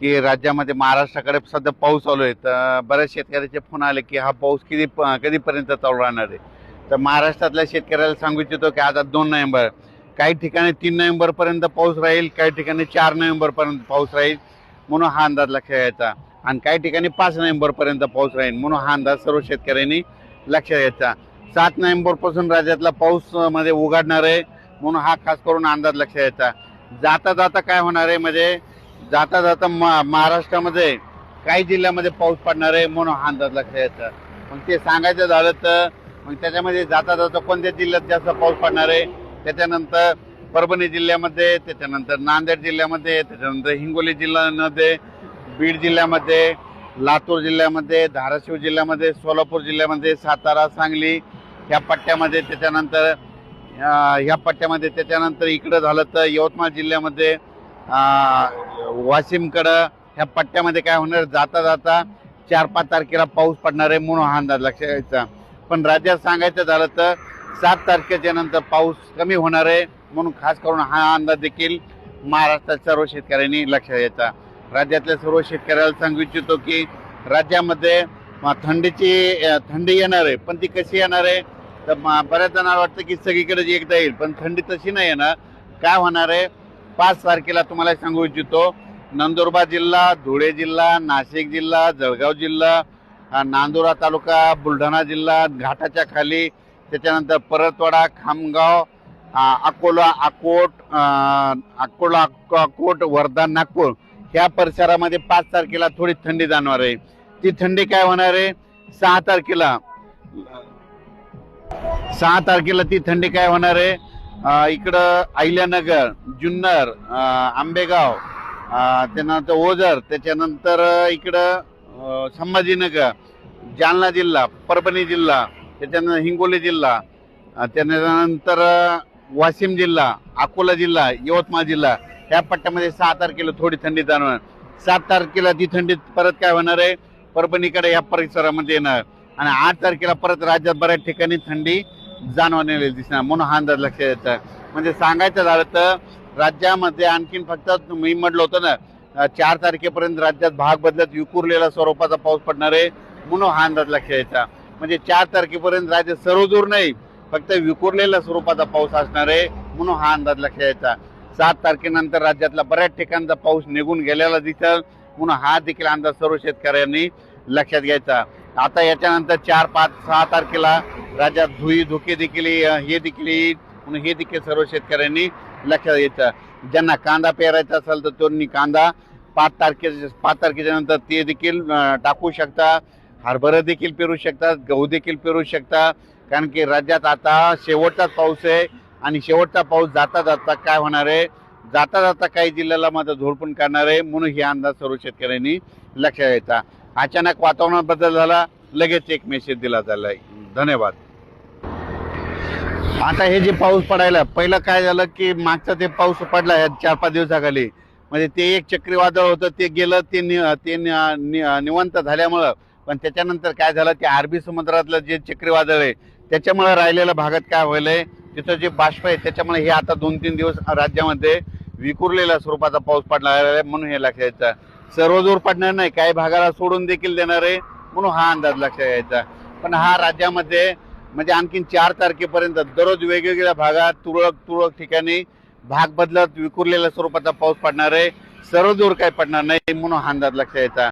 की राज्यामध्ये महाराष्ट्राकडे सध्या पाऊस चालू आहे. तर बऱ्याच शेतकऱ्याचे फोन आले की हा पाऊस किती कधीपर्यंत चालू राहणार आहे? तर महाराष्ट्रातल्या शेतकऱ्याला सांगू इच्छितो की आता दोन नोव्हेंबर काही ठिकाणी तीन नोव्हेंबरपर्यंत पाऊस राहील काही ठिकाणी चार नोव्हेंबरपर्यंत पाऊस राहील म्हणून हा अंदाज लक्षात घ्यायचा आणि काही ठिकाणी पाच नोव्हेंबरपर्यंत पाऊस राहील म्हणून हा अंदाज सर्व शेतकऱ्यांनी लक्षात घ्यायचा सात नोव्हेंबरपासून राज्यातला पाऊसमध्ये उघडणार आहे म्हणून हा खास करून अंदाज लक्षात घ्यायचा जाता जाता काय होणार आहे? म्हणजे जाता जाता मा- महाराष्ट्रामध्ये काही जिल्ह्यामध्ये पाऊस पडणार आहे म्हणून हा अंदाज लक्षात यायचा मग ते सांगायचं झालं तर मग त्याच्यामध्ये जाता जाता कोणत्या जिल्ह्यात जास्त पाऊस पडणार आहे? त्याच्यानंतर परभणी जिल्ह्यामध्ये त्याच्यानंतर नांदेड जिल्ह्यामध्ये त्याच्यानंतर हिंगोली जिल्ह्यामध्ये बीड जिल्ह्यामध्ये लातूर जिल्ह्यामध्ये धाराशिव जिल्ह्यामध्ये सोलापूर जिल्ह्यामध्ये सातारा सांगली ह्या पट्ट्यामध्ये त्याच्यानंतर ह्या पट्ट्यामध्ये त्याच्यानंतर इकडं झालं तर यवतमाळ जिल्ह्यामध्ये वाशिमकडं ह्या पट्ट्यामध्ये काय होणार? जाता जाता चार पाच तारखेला पाऊस पडणार आहे म्हणून हा अंदाज लक्षात घ्यायचा पण राज्यात सांगायचं झालं तर सात तारखेच्या नंतर पाऊस कमी होणार आहे म्हणून खास करून हा अंदाज देखील महाराष्ट्रात सर्व शेतकऱ्यांनी लक्षात घ्यायचा राज्यातल्या सर्व शेतकऱ्याला सांगू इच्छितो की राज्यामध्ये थंडीची थंडी येणार आहे पण ती कशी येणार आहे? तर बऱ्याच जणांना वाटतं की सगळीकडे एकदा येईल पण थंडी तशी नाही येणार. काय होणार आहे? पाच तारखेला तुम्हाला सांगू इच्छितो. नंदुरबार जिल्हा धुळे जिल्हा नाशिक जिल्हा जळगाव जिल्हा नांदुरा तालुका बुलढाणा जिल्हा घाटाच्या खाली त्याच्यानंतर परतवाडा खामगाव अकोला अकोट अकोला अकोट वर्धा नागपूर. ह्या परिसरामध्ये पाच तारखेला थोडी थंडी जाणणार आहे. ती थंडी काय होणार आहे? सहा तारखेला सहा तारखेला ती थंडी काय होणार आहे? इकडं अहिल्यानगर जुन्नर आंबेगाव त्यानंतर ओझर त्याच्यानंतर इकडं संभाजीनगर जालना जिल्हा परभणी जिल्हा त्याच्यानंतर हिंगोली जिल्हा त्यानंतर वाशिम जिल्हा अकोला जिल्हा यवतमाळ जिल्हा. ह्या पट्ट्यामध्ये सहा तारखेला थोडी थंडी जाणवणार. सात तारखेला ती थंडी परत काय होणार आहे? परभणीकडे या परिसरामध्ये येणार. आणि आठ तारखेला परत राज्यात बऱ्याच ठिकाणी थंडी जाणवण्याला दिसणार. म्हणून हा अंदाज लक्षात येतं म्हणजे सांगायचं झालं तर राज्यामध्ये आणखीन फक्त मी म्हटलं होतं ना चार तारखेपर्यंत राज्यात भाग बदलत विखुरलेला स्वरूपाचा पाऊस पडणार आहे म्हणून हा अंदाज लक्षात यायचा म्हणजे चार तारखेपर्यंत राज्य सर्वदूर नाही फक्त विखुरलेल्या स्वरूपाचा पाऊस असणार आहे म्हणून हा अंदाज लक्षात यायचा सात तारखेनंतर राज्यातला बऱ्याच ठिकाणचा पाऊस निघून गेलेला दिसेल. म्हणून हा देखील अंदाज सर्व शेतकऱ्यांनी लक्षात घ्यायचा. आता याच्यानंतर चार पाच सहा तारखेला राज्यात धुई धुके देखील हे देखील म्हणून हे देखील सर्व शेतकऱ्यांनी लक्षात घ्यायचं. ज्यांना कांदा पेरायचा असेल तर त्यांनी कांदा पाच तारखे पाच तारखेच्या नंतर ते देखील टाकू शकता. हरभरा देखील पेरू शकतात गहू देखील पेरू शकता. कारण की राज्यात आता शेवटचाच पाऊस आहे आणि शेवटचा पाऊस जाता जाता काय होणार आहे? जाता जाता काही जिल्ह्याला मात्र झोडपून काढणार आहे. म्हणून हे अंदाज सर्व शेतकऱ्यांनी लक्षात घ्यायचा. अचानक वातावरणात बदल झाला लगेच एक मेसेज दिला झाला धन्यवाद. आता हे जे पाऊस पडायला पहिलं काय झालं की मागचा ते पाऊस पडला या चार पाच दिवसाखाली. म्हणजे ते एक चक्रीवादळ होतं ते गेलं ते नि- ते नि- निवंत झाल्यामुळं. पण त्याच्यानंतर काय झालं ते अरबी समुद्रातलं जे चक्रीवादळ आहे त्याच्यामुळे राहिलेल्या भागात काय व्हायलं आहे तिथं जे बाष्प आहे त्याच्यामुळे हे आता दोन तीन दिवस राज्यामध्ये विखुरलेल्या स्वरूपाचा पाऊस पडला आहे म्हणून हे लक्षात यायचं. सर्व जोर पडणार नाही. काही भागाला सोडून देखील देणार आहे म्हणून हा अंदाज लक्षात घ्यायचा. पण हा राज्यामध्ये म्हणजे आणखीन चार तारखेपर्यंत दररोज वेगवेगळ्या भागात तुरळक तुरळक ठिकाणी भाग बदलत विखुरलेल्या स्वरूपाचा पाऊस पडणार आहे. सर्व जोर काय पडणार नाही म्हणून हा अंदाज लक्षात यायचा